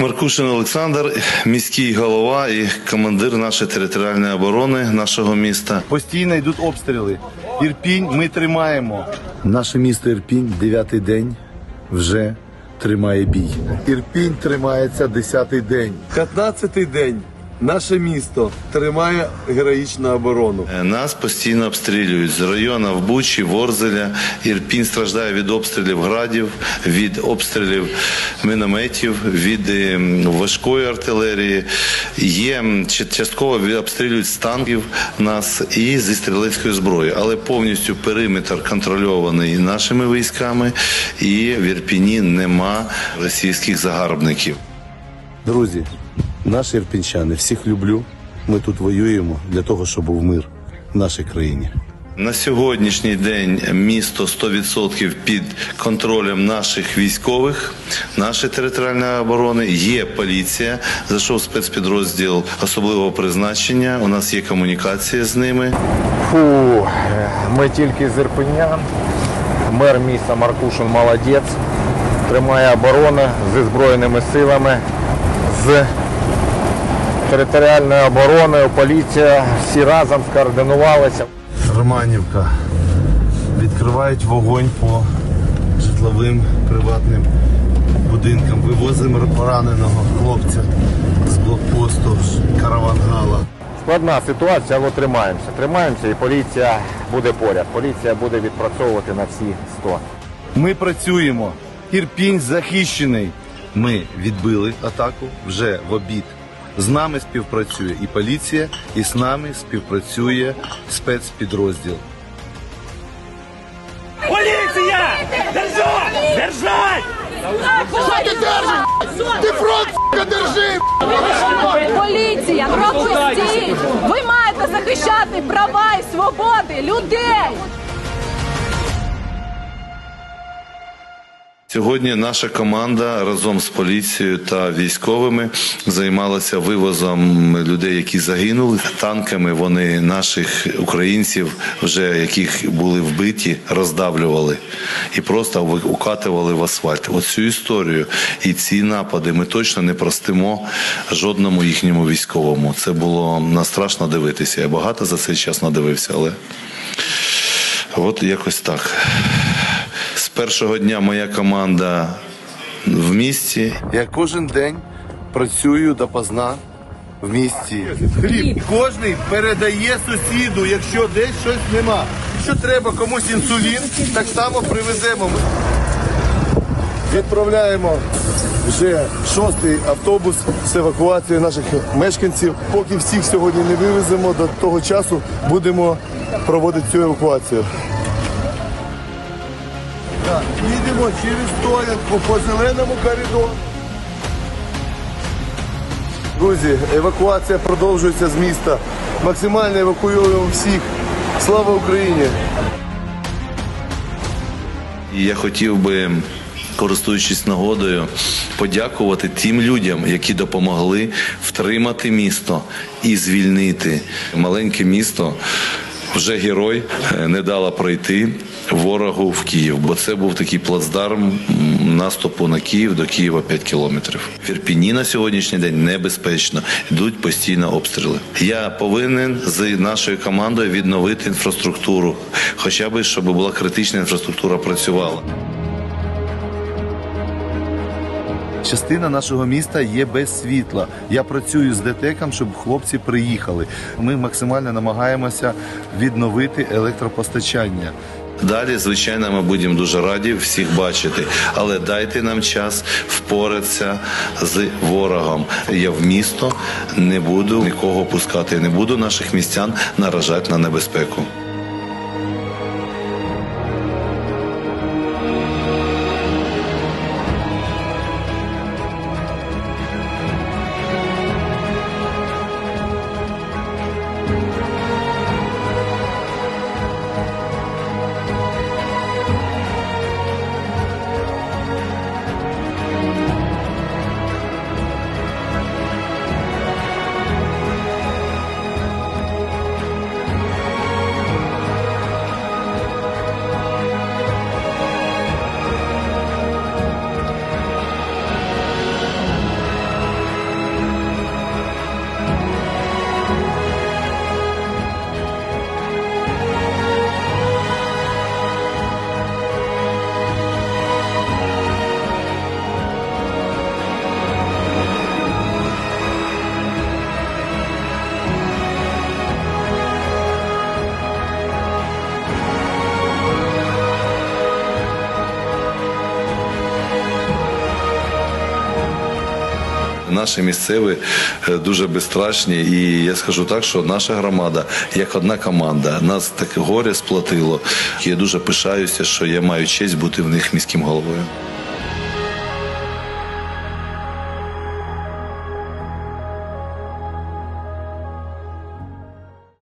Маркушин Олександр, міський голова і командир нашої територіальної оборони нашого міста. Постійно йдуть обстріли. Ірпінь ми тримаємо. Наше місто Ірпінь дев'ятий день вже тримає бій. Ірпінь тримається десятий день. П'ятнадцятий день. Наше місто тримає героїчну оборону. Е, Нас постійно обстрілюють з району Бучі, Ворзеля. Ірпінь страждає від обстрілів градів, від обстрілів мінометів, від е, важкої артилерії. Є частково обстрілюють з танків нас і зі стрілецької зброї, але повністю периметр контрольований нашими військами, і в Ірпіні нема російських загарбників. Друзі, наші ірпінчани, всіх люблю. Ми тут воюємо для того, щоб був мир в нашій країні. На сьогоднішній день місто 100% під контролем наших військових, нашої територіальної оборони. Є поліція, зайшов спецпідрозділ особливого призначення. У нас є комунікація з ними. Фу, ми тільки з Ірпеня. Мер міста Маркушин молодець. Тримає оборону зі Збройними силами, з територіальною обороною, поліція. Всі разом скоординувалися. Романівка. Відкривають вогонь по житловим приватним будинкам. Вивозимо пораненого хлопця з блокпосту Каравангала. Складна ситуація, але тримаємося. Тримаємося і поліція буде поряд. Поліція буде відпрацьовувати на всі 100. Ми працюємо. Ірпінь захищений. Ми відбили атаку вже в обід. З нами співпрацює і поліція, і з нами співпрацює спецпідрозділ. Поліція! Держать! Держать! Що ти держиш? Ти фронт держи! Поліція, пропустіть! Ви маєте захищати права і свободи людей! Сьогодні наша команда разом з поліцією та військовими займалася вивозом людей, які загинули. Танками вони наших українців, вже яких були вбиті, роздавлювали і просто укатували в асфальт. Оцю історію і ці напади ми точно не простимо жодному їхньому військовому. Це було на страшно дивитися. Я багато за цей час надивився, але от якось так. Першого дня моя команда в місті. Я кожен день працюю допоздна в місті. Хліб. Кожний передає сусіду, якщо десь щось нема. Якщо треба комусь інсулін, так само привеземо. Відправляємо вже шостий автобус з евакуацією наших мешканців. Поки всіх сьогодні не вивеземо, до того часу будемо проводити цю евакуацію. Так, їдемо через стоянку по зеленому коридору. Друзі, евакуація продовжується з міста. Максимально евакуюємо всіх. Слава Україні! Я хотів би, користуючись нагодою, подякувати тим людям, які допомогли втримати місто і звільнити маленьке місто. Вже герой е, не дала пройти ворогу в Київ, бо це був такий плацдарм наступу на Київ до Києва 5 кілометрів. В Ірпіні на сьогоднішній день небезпечно йдуть постійно обстріли. Я повинен з нашою командою відновити інфраструктуру, хоча б щоб була критична інфраструктура працювала. Частина нашого міста є без світла. Я працюю з ДТЕКом, щоб хлопці приїхали. Ми максимально намагаємося відновити електропостачання. Далі, звичайно, ми будемо дуже раді всіх бачити, але дайте нам час впоратися з ворогом. Я в місто не буду нікого пускати, не буду наших містян наражати на небезпеку. Наші місцеві е, дуже безстрашні. І я скажу так, що наша громада як одна команда. Нас таке горе сплатило. Я дуже пишаюся, що я маю честь бути в них міським головою.